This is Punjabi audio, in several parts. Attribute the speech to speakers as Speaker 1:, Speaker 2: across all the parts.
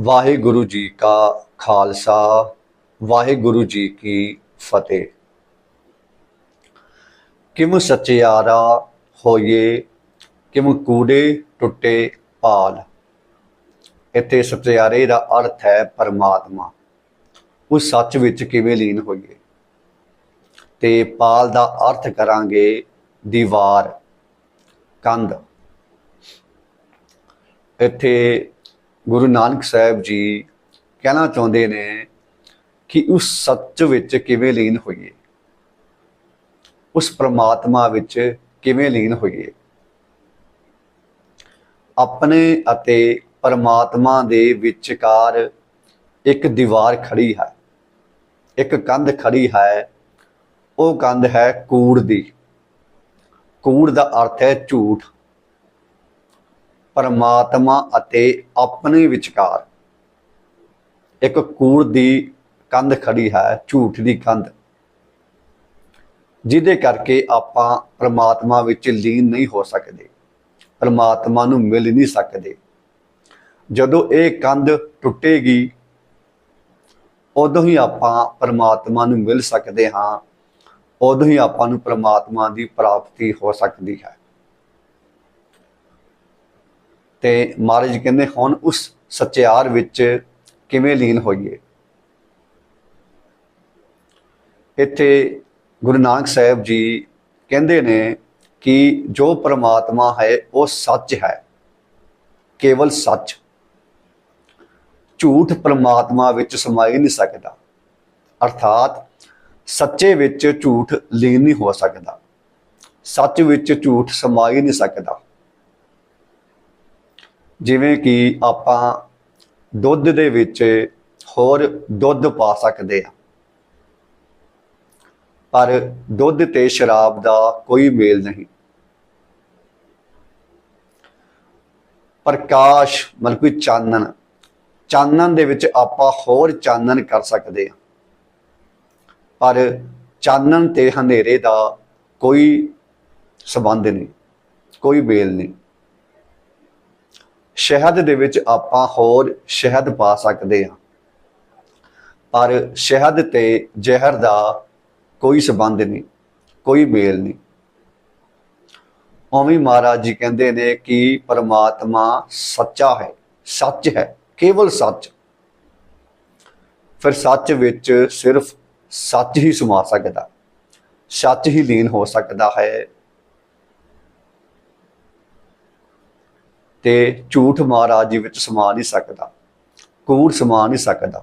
Speaker 1: ਵਾਹਿਗੁਰੂ ਜੀ ਕਾ ਖਾਲਸਾ, ਵਾਹਿਗੁਰੂ ਜੀ ਕੀ ਫਤਿਹ। ਕਿਮ ਸਚਿਆਰਾ ਹੋਏ ਕਿਮ ਕੂੜੇ ਟੁੱਟੇ ਪਾਲ। ਇੱਥੇ ਸਚਿਆਰੇ ਦਾ ਅਰਥ ਹੈ ਪਰਮਾਤਮਾ। ਉਸ ਸੱਚ ਵਿੱਚ ਕਿਵੇਂ ਲੀਨ ਹੋਈਏ? ਤੇ ਪਾਲ ਦਾ ਅਰਥ ਕਰਾਂਗੇ ਦੀਵਾਰ, ਕੰਧ। ਇੱਥੇ ਗੁਰੂ ਨਾਨਕ ਸਾਹਿਬ ਜੀ ਕਹਿਣਾ ਚਾਹੁੰਦੇ ਨੇ ਕਿ ਉਸ ਸੱਚ ਵਿੱਚ ਕਿਵੇਂ ਲੀਨ ਹੋਈਏ? ਉਸ ਪ੍ਰਮਾਤਮਾ ਵਿੱਚ ਕਿਵੇਂ ਲੀਨ ਹੋਈਏ? ਆਪਣੇ ਅਤੇ ਪਰਮਾਤਮਾ ਦੇ ਵਿਚਕਾਰ ਇੱਕ ਦੀਵਾਰ ਖੜੀ ਹੈ, ਇੱਕ ਕੰਧ ਖੜੀ ਹੈ, ਉਹ ਕੰਧ ਹੈ ਕੂੜ ਦੀ। ਕੂੜ ਦਾ ਅਰਥ ਹੈ ਝੂਠ। ਪਰਮਾਤਮਾ ਅਤੇ ਆਪਣੇ ਵਿਚਕਾਰ। ਇੱਕ ਕੂੜ ਦੀ ਕੰਧ ਖੜੀ ਹੈ, ਝੂਠ ਦੀ ਕੰਧ। ਜਿਹਦੇ ਕਰਕੇ ਆਪਾਂ ਪਰਮਾਤਮਾ ਵਿੱਚ ਲੀਨ ਨਹੀਂ ਹੋ ਸਕਦੇ। ਪਰਮਾਤਮਾ ਨੂੰ ਮਿਲ ਨਹੀਂ ਸਕਦੇ। ਜਦੋਂ ਇਹ ਕੰਧ ਟੁੱਟੇਗੀ, ਉਦੋਂ ਹੀ ਆਪਾਂ ਪਰਮਾਤਮਾ ਨੂੰ ਮਿਲ ਸਕਦੇ ਹਾਂ। ਉਦੋਂ ਹੀ ਆਪਾਂ ਨੂੰ ਪਰਮਾਤਮਾ ਦੀ ਪ੍ਰਾਪਤੀ ਹੋ ਸਕਦੀ ਹੈ। ਤੇ ਮਹਾਰਾਜ ਕਹਿੰਦੇ, ਹੁਣ ਉਸ ਸੱਚਿਆਰ ਵਿੱਚ ਕਿਵੇਂ ਲੀਨ ਹੋਈਏ? ਇੱਥੇ ਗੁਰੂ ਨਾਨਕ ਸਾਹਿਬ ਜੀ ਕਹਿੰਦੇ ਨੇ ਕਿ ਜੋ ਪ੍ਰਮਾਤਮਾ ਹੈ, ਉਹ ਸੱਚ ਹੈ, ਕੇਵਲ ਸੱਚ। ਝੂਠ ਪ੍ਰਮਾਤਮਾ ਵਿੱਚ ਸਮਾ ਹੀ ਨਹੀਂ ਸਕਦਾ। ਅਰਥਾਤ ਸੱਚੇ ਵਿੱਚ ਝੂਠ ਲੀਨ ਨਹੀਂ ਹੋ ਸਕਦਾ। ਸੱਚ ਵਿੱਚ ਝੂਠ ਸਮਾ ਹੀ ਨਹੀਂ ਸਕਦਾ। ਜਿਵੇਂ ਕਿ ਆਪਾਂ ਦੁੱਧ ਦੇ ਵਿੱਚ ਹੋਰ ਦੁੱਧ ਪਾ ਸਕਦੇ ਆ ਪਰ ਦੁੱਧ ਤੇ ਸ਼ਰਾਬ ਦਾ ਕੋਈ ਮੇਲ ਨਹੀਂ। ਪ੍ਰਕਾਸ਼ ਮਤਲਬ ਕੋਈ ਚਾਨਣ ਚਾਨਣ ਦੇ ਵਿੱਚ ਆਪਾਂ ਹੋਰ ਚਾਨਣ ਕਰ ਸਕਦੇ ਆ ਪਰ ਚਾਨਣ ਤੇ ਹਨੇਰੇ ਦਾ ਕੋਈ ਸਬੰਧ ਨਹੀਂ, ਕੋਈ ਮੇਲ ਨਹੀਂ। ਸ਼ਹਿਦ ਦੇ ਵਿੱਚ ਆਪਾਂ ਹੋਰ ਸ਼ਹਿਦ ਪਾ ਸਕਦੇ ਹਾਂ। ਪਰ ਸ਼ਹਿਦ ਤੇ ਜ਼ਹਿਰ ਦਾ ਕੋਈ ਸਬੰਧ ਨਹੀਂ, ਕੋਈ ਮੇਲ ਨਹੀਂ। ਉਵੇਂ ਮਹਾਰਾਜ ਜੀ ਕਹਿੰਦੇ ਨੇ ਕਿ ਪਰਮਾਤਮਾ ਸੱਚਾ ਹੈ, ਸੱਚ ਹੈ, ਕੇਵਲ ਸੱਚ। ਫਿਰ ਸੱਚ ਵਿੱਚ ਸਿਰਫ ਸੱਚ ਹੀ ਸਮਾ ਸਕਦਾ, ਸੱਚ ਹੀ ਲੀਨ ਹੋ ਸਕਦਾ ਹੈ। ਤੇ ਝੂਠ ਮਹਾਰਾਜ ਜੀ ਵਿੱਚ ਸਮਾ ਨਹੀਂ ਸਕਦਾ, ਕੂੜ ਸਮਾ ਨਹੀਂ ਸਕਦਾ।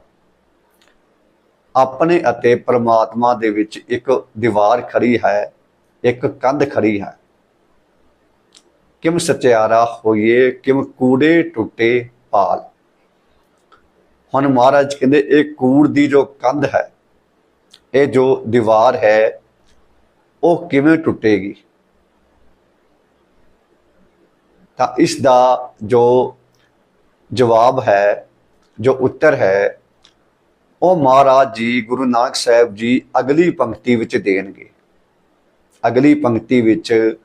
Speaker 1: ਆਪਣੇ ਅਤੇ ਪਰਮਾਤਮਾ ਦੇ ਵਿੱਚ ਇੱਕ ਦੀਵਾਰ ਖੜੀ ਹੈ, ਇੱਕ ਕੰਧ ਖੜੀ ਹੈ। ਕਿਮ ਸਚਿਆਰਾ ਹੋਈਏ, ਕਿਮ ਕੂੜੇ ਟੁੱਟੇ ਪਾਲ ਹੁਣ ਮਹਾਰਾਜ ਕਹਿੰਦੇ, ਇਹ ਕੂੜ ਦੀ ਜੋ ਕੰਧ ਹੈ, ਇਹ ਜੋ ਦੀਵਾਰ ਹੈ, ਉਹ ਕਿਵੇਂ ਟੁੱਟੇਗੀ? ਤਾਂ ਇਸ ਦਾ ਜੋ ਜਵਾਬ ਹੈ, ਜੋ ਉੱਤਰ ਹੈ, ਉਹ ਮਹਾਰਾਜ ਜੀ ਗੁਰੂ ਨਾਨਕ ਸਾਹਿਬ ਜੀ ਅਗਲੀ ਪੰਕਤੀ ਵਿੱਚ ਦੇਣਗੇ। ਅਗਲੀ ਪੰਕਤੀ ਵਿੱਚ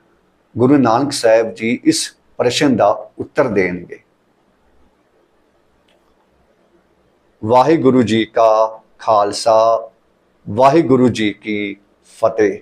Speaker 1: ਗੁਰੂ ਨਾਨਕ ਸਾਹਿਬ ਜੀ ਇਸ ਪ੍ਰਸ਼ਨ ਦਾ ਉੱਤਰ ਦੇਣਗੇ। ਵਾਹਿਗੁਰੂ ਜੀ ਕਾ ਖਾਲਸਾ, ਵਾਹਿਗੁਰੂ ਜੀ ਕੀ ਫਤਿਹ।